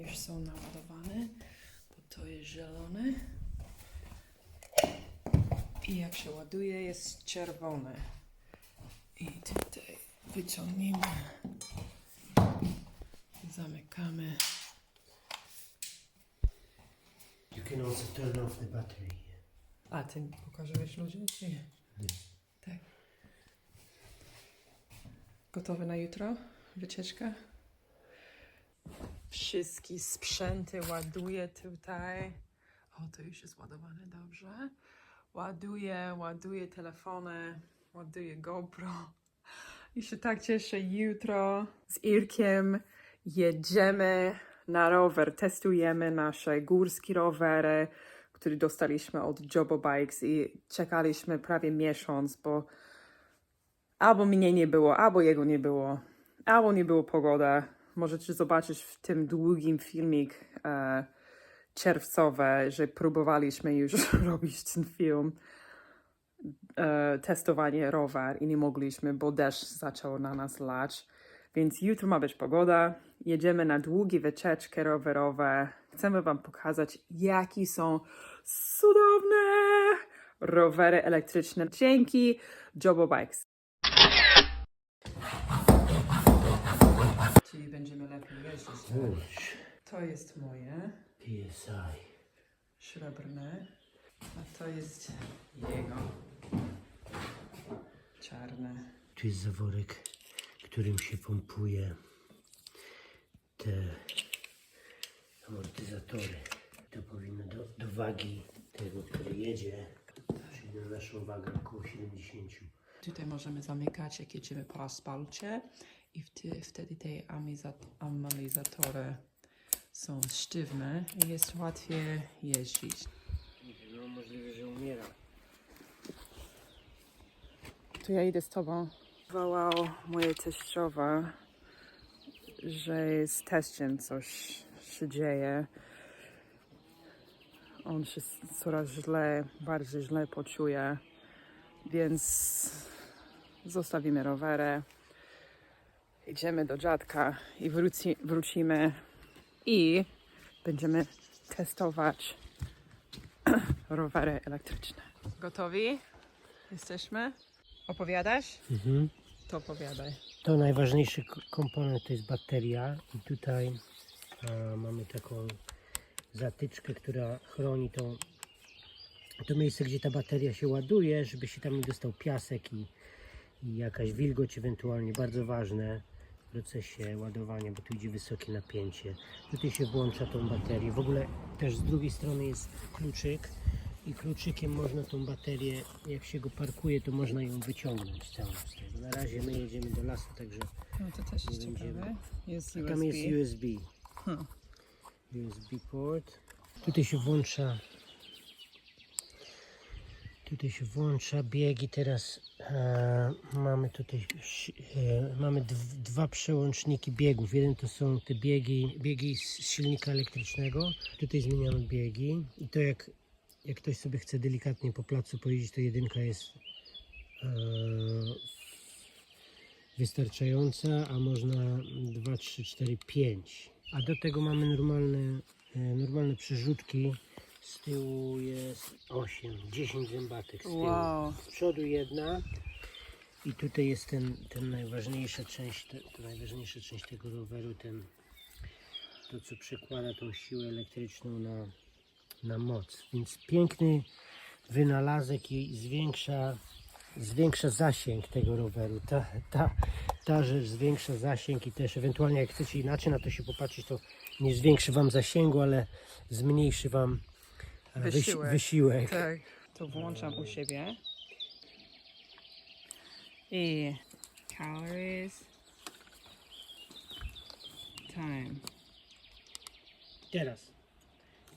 już są naładowane, bo to jest zielone. I jak się ładuje, jest czerwone. I tutaj wyciągniemy, zamykamy. You can also turn off the battery. A, ty pokażesz ludziom, czy nie? Tak. Gotowe na jutro? Wycieczka? Wszystkie sprzęty ładuję tutaj. O, to już jest ładowane dobrze. Ładuję, ładuję telefony, ładuję GoPro. I się tak cieszę. Jutro z Irkiem jedziemy na rower. Testujemy nasze górskie rowery, które dostaliśmy od Jobo Bikes i czekaliśmy prawie miesiąc, bo albo mnie nie było, albo jego nie było, albo nie było pogoda. Możecie zobaczyć w tym długim filmik e, że próbowaliśmy już robić ten film, e, testowanie rower i nie mogliśmy, bo deszcz zaczął na nas lać. Więc jutro ma być pogoda. Jedziemy na długie wycieczki rowerowe. Chcemy Wam pokazać, jakie są cudowne rowery elektryczne dzięki Jobo Bikes. Czyli będziemy lepiej To jest moje PSI. srebrne, a to jest jego czarne. Tu jest zaworek, którym się pompuje te amortyzatory. To powinno do, do wagi tego, który jedzie, czyli na naszą wagę około 70. Tutaj możemy zamykać, jak jedziemy po asfalcie i wtedy, wtedy te amizat- amortyzatory są sztywne i jest łatwiej jeździć. No możliwe, że umiera. To ja idę z tobą. Wołał moje teściowa, że z teściem coś się dzieje. On się coraz źle, bardziej źle poczuje, więc zostawimy rowery. Idziemy do dziadka i wróci, wrócimy i będziemy testować rowery elektryczne. Gotowi? Jesteśmy? Opowiadasz? Mhm. To opowiadaj. To najważniejszy komponent to jest bateria i tutaj a, mamy taką zatyczkę, która chroni tą, to miejsce, gdzie ta bateria się ładuje, żeby się tam nie dostał piasek i, i jakaś wilgoć ewentualnie, bardzo ważne procesie ładowania, bo tu idzie wysokie napięcie. Tutaj się włącza tą baterię. W ogóle też z drugiej strony jest kluczyk i kluczykiem można tą baterię, jak się go parkuje, to można ją wyciągnąć całą z tego. Na razie my jedziemy do lasu, także No to też jest Nie będziemy. ciekawe. Jest a tam jest USB. Hmm. USB port. Tutaj się włącza Tutaj się włącza biegi. Teraz e, mamy tutaj e, mamy dw, dwa przełączniki biegów. Jeden to są te biegi, biegi z silnika elektrycznego. Tutaj zmieniamy biegi i to jak, jak ktoś sobie chce delikatnie po placu pojeździć, to jedynka jest e, wystarczająca, a można 2, 3, 4, 5. A do tego mamy normalne, e, normalne przerzutki. Z tyłu jest 8, 10 zębatek z tyłu. Wow. Z przodu jedna. I tutaj jest ten, ten najważniejsza część, te, to najważniejsza część tego roweru, ten, to co przekłada tą siłę elektryczną na, na moc. Więc piękny wynalazek i zwiększa, zwiększa zasięg tego roweru. Ta, ta, ta rzecz zwiększa zasięg i też ewentualnie jak chcecie inaczej na to się popatrzeć, to nie zwiększy Wam zasięgu, ale zmniejszy Wam Wysiłek. wysiłek. Tak. To włączam u siebie. I calories. Time. Teraz.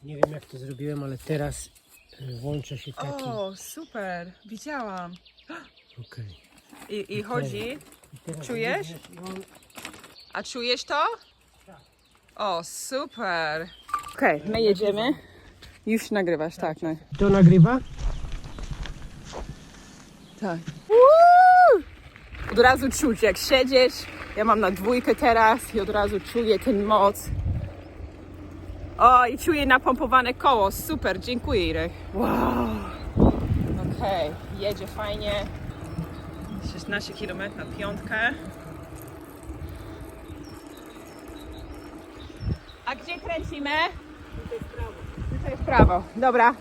Nie wiem jak to zrobiłem, ale teraz e, włącza się taki. O, super. Widziałam. Okej. I, i chodzi. I teraz Czujesz? i A czujesz to? O, super. Okej, my jedziemy. Już nagrywasz, tak. No. To nagrywa? Tak. Woo! Od razu czuć, jak siedzisz. Ja mam na dwójkę teraz i od razu czuję ten moc. O, i czuję napompowane koło. Super, dziękuję Irek. Wow. Okej, jedzie fajnie. 16 km na piątkę. A gdzie kręcimy? Tutaj w prawo. Tutaj w prawo, dobra.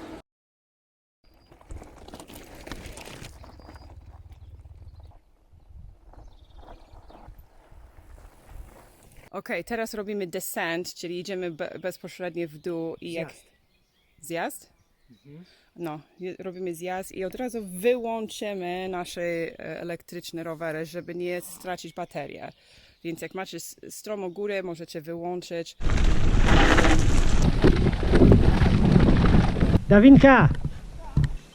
Okej, teraz robimy descent, czyli idziemy be bezpośrednio w dół i jak... Zjazd? No, je- robimy zjazd i od razu wyłączymy nasze e, elektryczne rowery, żeby nie stracić baterię. Więc jak macie s- stromą górę, możecie wyłączyć. Dawinka!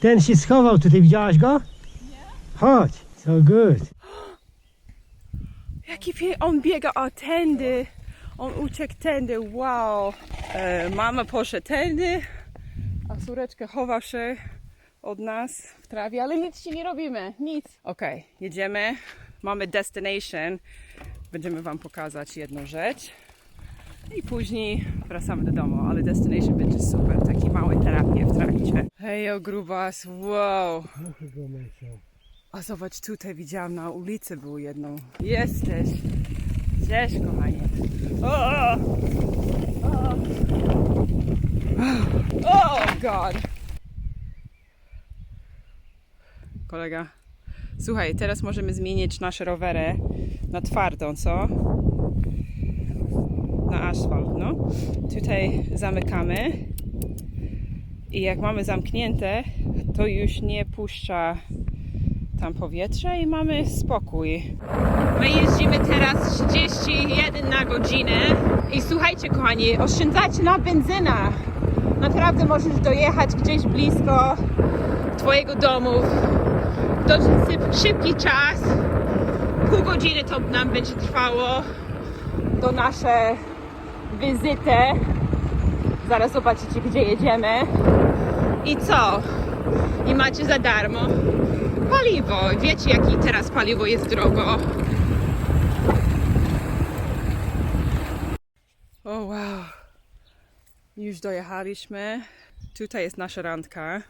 Ten się schował tutaj, widziałaś go? Nie. Chodź, so good. Jaki pie... On biega o tędy. On uciekł tędy, wow. E, mama poszła tędy, a córeczka chowa się od nas w trawie, ale nic ci nie robimy, nic. Okej, jedziemy. Mamy destination. Będziemy wam pokazać jedną rzecz. I później wracamy do domu, ale destination będzie super, taki mały terapie w trakcie. Hej, o grubas, wow. A zobacz, tutaj widziałam na ulicy był jedną. Jesteś. Cześć, kochanie. O! O! Oh God! Kolega. Słuchaj, teraz możemy zmienić nasze rowery na twardą, co? Na asfalt, no. Tutaj zamykamy. I jak mamy zamknięte, to już nie puszcza tam powietrze i mamy spokój. My jeździmy teraz 31 na godzinę i słuchajcie kochani, oszczędzacie na benzynę. Naprawdę możesz dojechać gdzieś blisko twojego domu w syp- szybki czas. Pół godziny to nam będzie trwało do naszej wizyty. Zaraz zobaczycie gdzie jedziemy. I co? I macie za darmo paliwo. Wiecie, jakie teraz paliwo jest drogo. O wow. Już dojechaliśmy. Tutaj jest nasza randka.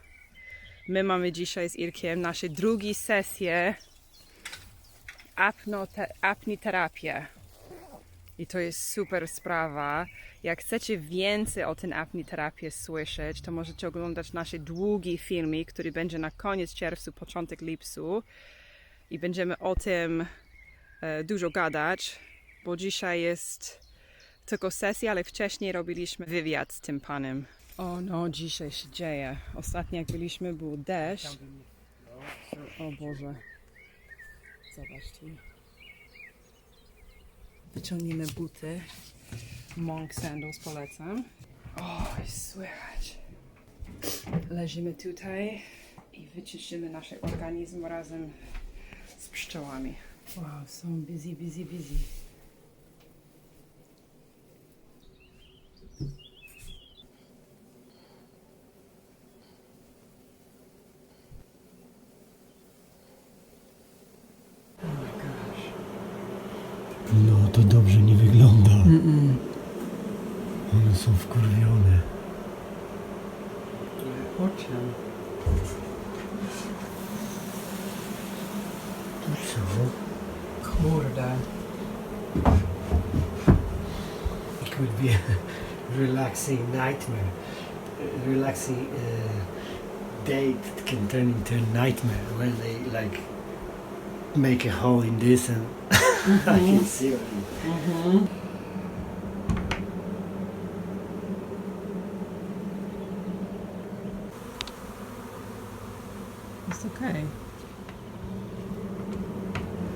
My mamy dzisiaj z Irkiem nasze drugie sesje apnote- apniterapię. I to jest super sprawa. Jak chcecie więcej o tym apniterapię słyszeć, to możecie oglądać nasz długi filmik, który będzie na koniec czerwca, początek lipcu. I będziemy o tym e, dużo gadać, bo dzisiaj jest tylko sesja, ale wcześniej robiliśmy wywiad z tym panem. O no, dzisiaj się dzieje. Ostatnio jak byliśmy, był deszcz. O Boże. Zobacz tu. Wyciągnijmy buty. Monk sandals polecam. O, jest słychać. Leżymy tutaj i wyczyścimy nasz organizm razem z pszczołami. Wow, są busy, busy, busy. No to dobrze nie wygląda. One są wkurwione. O czym? Co? Kurde. It could be a relaxing nightmare. A relaxing uh, date can turn into a nightmare when they like make a hole in this and I can see what you- Jest okej.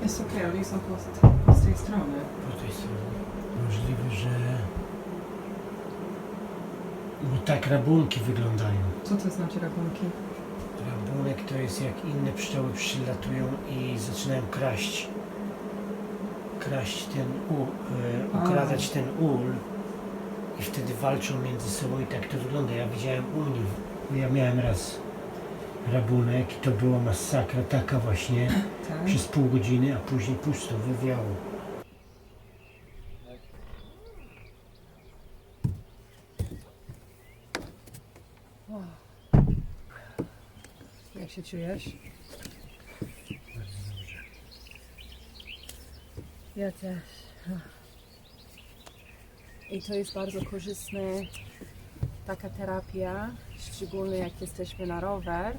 Jest okej, oni są po, po z tej strony. Po tej stronie. Możliwe, że... Bo tak rabunki wyglądają. Co to znaczy rabunki? Rabunek to jest jak inne pszczoły przylatują i zaczynają kraść. Kraść ten ul, e, ukradać ten ul i wtedy walczą między sobą i tak to wygląda. Ja widziałem u nich, ja miałem raz rabunek i to była masakra taka właśnie Tak. przez pół godziny, a później pusto, wywiało. Jak się czujesz? Ja też. I to jest bardzo korzystne, taka terapia, szczególnie jak jesteśmy na rower,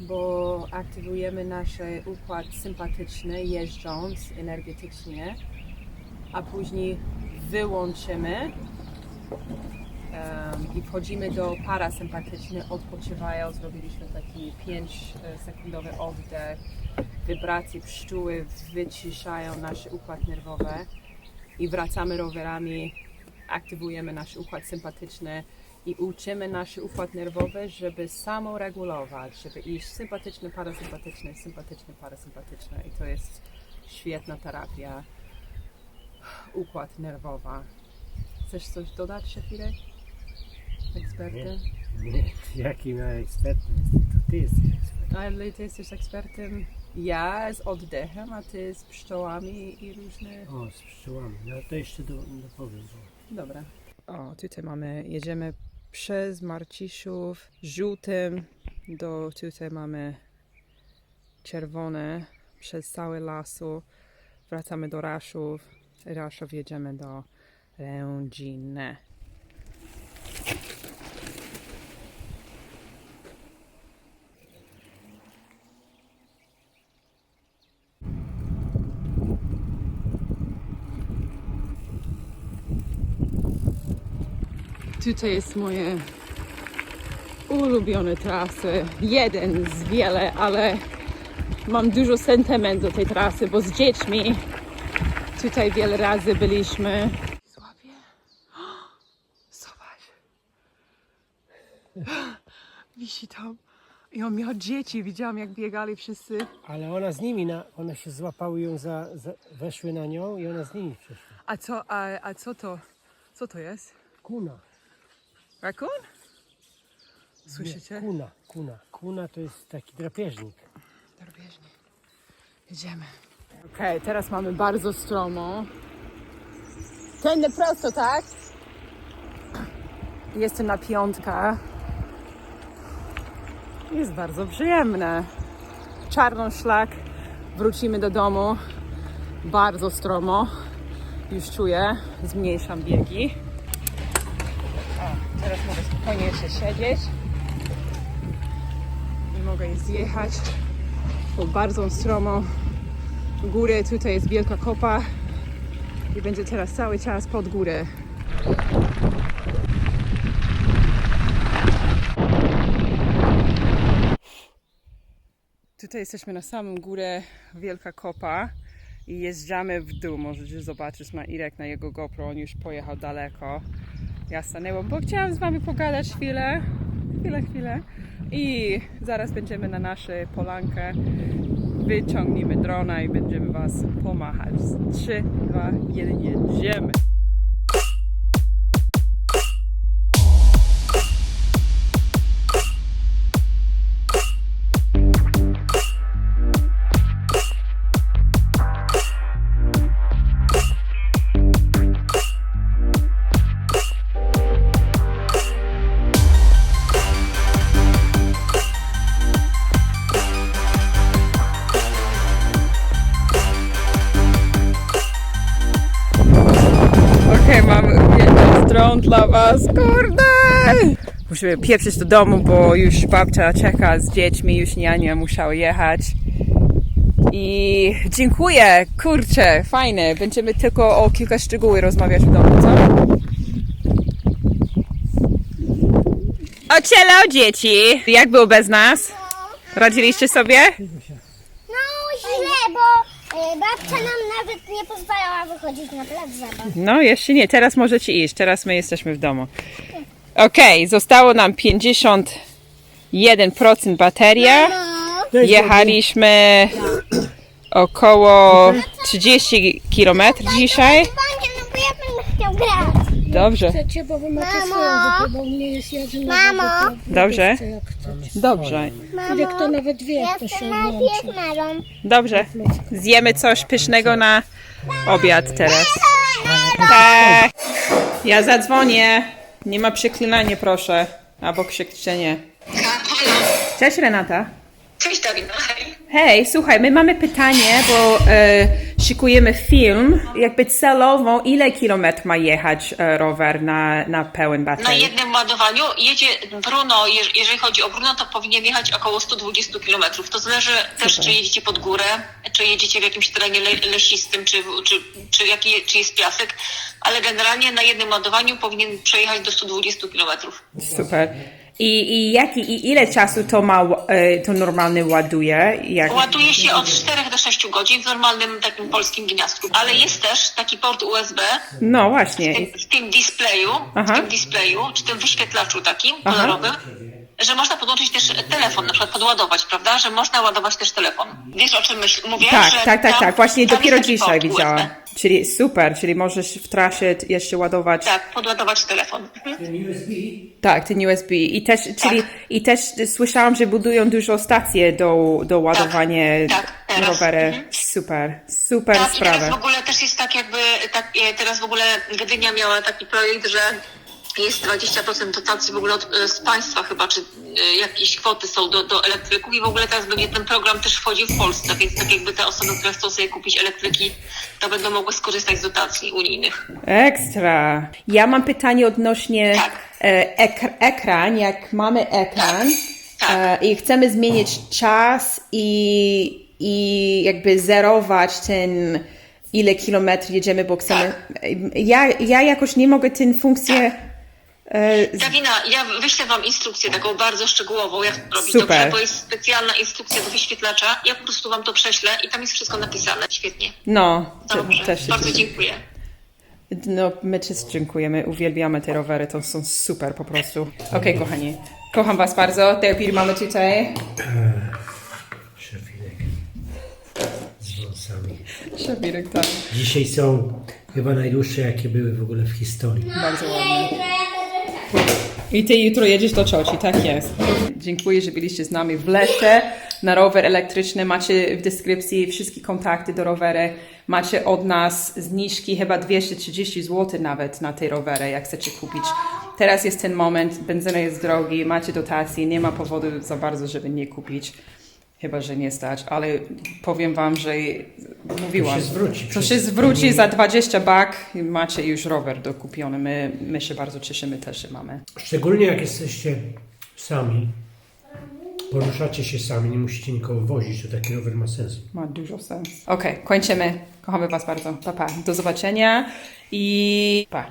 bo aktywujemy nasz układ sympatyczny jeżdżąc energetycznie, a później wyłączymy i wchodzimy do parasympatyczny, odpoczywają, zrobiliśmy taki 5-sekundowy oddech, wibracje pszczóły wyciszają nasz układ nerwowy i wracamy rowerami, aktywujemy nasz układ sympatyczny i uczymy nasz układ nerwowy, żeby samoregulować, żeby iść sympatyczny, parasympatyczny, sympatyczny, parasympatyczny. I to jest świetna terapia. Układ nerwowa. Chcesz coś dodać, Szefirek? Eksperty? Nie, jakim ja ekspertem jestem, to ty jesteś ekspertem. Ale ty jesteś ekspertem. Ja z oddechem, a ty z pszczołami i różne. O, z pszczołami. No to jeszcze do, dopowiem. Bo... Dobra. O, tutaj mamy, jedziemy przez Marciszów żółtym do tutaj mamy czerwone przez cały lasu. Wracamy do Raszów. Raszów jedziemy do Rędziny. Tutaj jest moje ulubione trasy. Jeden z wiele, ale mam dużo sentyment do tej trasy, bo z dziećmi tutaj wiele razy byliśmy. Złapię. Zobacz. Wisi tam. I on miał dzieci, widziałam jak biegali wszyscy. Ale ona z nimi, na, one się złapały ją za, za, weszły na nią i ona z nimi przeszła. A co, a, a co to? Co to jest? Kuna. Rakun? Nie, Słyszycie? kuna, kuna. Kuna to jest taki drapieżnik. Drobieżnie. Jedziemy. Okej, teraz mamy bardzo stromo. Tędy prosto, tak? Jestem na piątka. Jest bardzo przyjemne. Czarną szlak. Wrócimy do domu. Bardzo stromo. Już czuję. Zmniejszam biegi. Spokojnie jeszcze siedzieć. I mogę je zjechać po bardzo stromą górę. Tutaj jest wielka kopa i będzie teraz cały czas pod górę. Tutaj jesteśmy na samym górę, wielka kopa i jeżdżamy w dół. Możecie zobaczyć na Irek, na jego GoPro, on już pojechał daleko. Ja stanęłam, bo chciałam z Wami pogadać chwilę, chwilę, chwilę. I zaraz będziemy na naszej polankę. Wyciągnijmy drona i będziemy Was pomachać. 3, 2, 1, jedziemy. Musimy pieprzyć do domu, bo już babcia czeka z dziećmi, już niania musiała jechać. I dziękuję, kurczę, fajne. Będziemy tylko o kilka szczegółów rozmawiać w domu, co? O, cielo, dzieci! Jak było bez nas? Radziliście sobie? No źle, bo y, babcia nam nawet nie pozwalała wychodzić na plac zabaw. No, jeszcze nie. Teraz możecie iść. Teraz my jesteśmy w domu. Okej, zostało nam 51% bateria. Jechaliśmy około 30 km dzisiaj. Bądź, bo ja bym chciał grać. Dobrze, Chcecie, bo wy macie Mamo. swoją jest Mamo. Dobrze. Jak dobrze, Ile kto nawet wie, jak to się Marą. dobrze. Zjemy coś pysznego na obiad teraz. Tak. Ja zadzwonię. Nie ma przeklinania, proszę. albo krzyczenie. Cześć Renata. Cześć Dawida, hej. Hej, słuchaj, my mamy pytanie, bo e, szykujemy film. Jakby celowo, ile kilometrów ma jechać e, rower na, na pełen Na baterii? jednym ładowaniu jedzie Bruno, jeż- jeżeli chodzi o Bruno, to powinien jechać około 120 km. To zależy też, czy jedziecie pod górę, czy jedziecie w jakimś terenie le- lesistym, czy, czy, czy, jaki, czy jest piasek, ale generalnie na jednym ładowaniu powinien przejechać do 120 km. Super. I, i, jaki, I ile czasu to ma, e, to normalnie ładuje? Jak... Ładuje się od 4 do 6 godzin w normalnym takim polskim gniazdku, ale jest też taki port USB No w właśnie. tym, w tym displeju, Aha. w tym displeju, czy tym wyświetlaczu takim Aha. kolorowym, że można podłączyć też telefon, na przykład podładować, prawda? Że można ładować też telefon. Wiesz o czym myśl, mówię? Tak, że tak, tak, tam- tak. Właśnie dopiero dzisiaj widziałam. USB. Czyli super, czyli możesz w trasie jeszcze ładować. Tak, podładować telefon. Mhm. Ten USB Tak, ten USB. I też, czyli, i też słyszałam, że budują dużo stacje do, do ładowania tak, teraz. rowery. Mhm. Super, super Tak, i teraz sprawa. w ogóle też jest tak jakby, tak, teraz w ogóle Gdynia miała taki projekt, że jest 20% dotacji w ogóle od, e, z państwa chyba, czy e, jakieś kwoty są do, do elektryków i w ogóle teraz będzie ten program też wchodził w Polsce, więc tak jakby te osoby, które chcą sobie kupić elektryki, to będą mogły skorzystać z dotacji unijnych. Ekstra. Ja mam pytanie odnośnie Tak. e, ekr ekran. Jak mamy ekran Tak. e, i chcemy zmienić czas i, i jakby zerować ten ile kilometrów jedziemy, bo chcemy. Ja, ja jakoś nie mogę tę funkcję. E, Dawina, ja wyślę Wam instrukcję taką bardzo szczegółową, jak to robić, Super. dobrze? Bo jest specjalna instrukcja do wyświetlacza. Ja po prostu Wam to prześlę i tam jest wszystko napisane. Świetnie. no, Dobrze. też się Bardzo cieszę. dziękuję. No, my też dziękujemy, uwielbiamy te rowery, to są super po prostu. Okej, kochani, kocham Was bardzo. Derbir mamy tutaj. szefilek z wąsami. Szabirek, tak. Dzisiaj są chyba najdłuższe, jakie były w ogóle w historii. Bardzo ładnie. I ty jutro jedziesz do cioci, tak jest. Dziękuję, że byliście z nami w lesie na rower elektryczny. Macie w deskrypcji wszystkie kontakty do rowery. Macie od nas zniżki chyba 230 zł nawet na tej rowery, jak chcecie kupić. Teraz jest ten moment, benzyna jest drogi, macie dotacje, nie ma powodu za bardzo, żeby nie kupić. Chyba, że nie stać, ale powiem wam, że mówiłam. To się zwróci To się zwróci za 20 bak i macie już rower dokupiony. My, my się bardzo cieszymy też, że mamy. Szczególnie jak jesteście sami, poruszacie się sami, nie musicie nikogo wozić, to taki rower ma sens. Ma dużo sens. Okej, kończymy. Kochamy was bardzo. Pa, pa. Do zobaczenia i pa.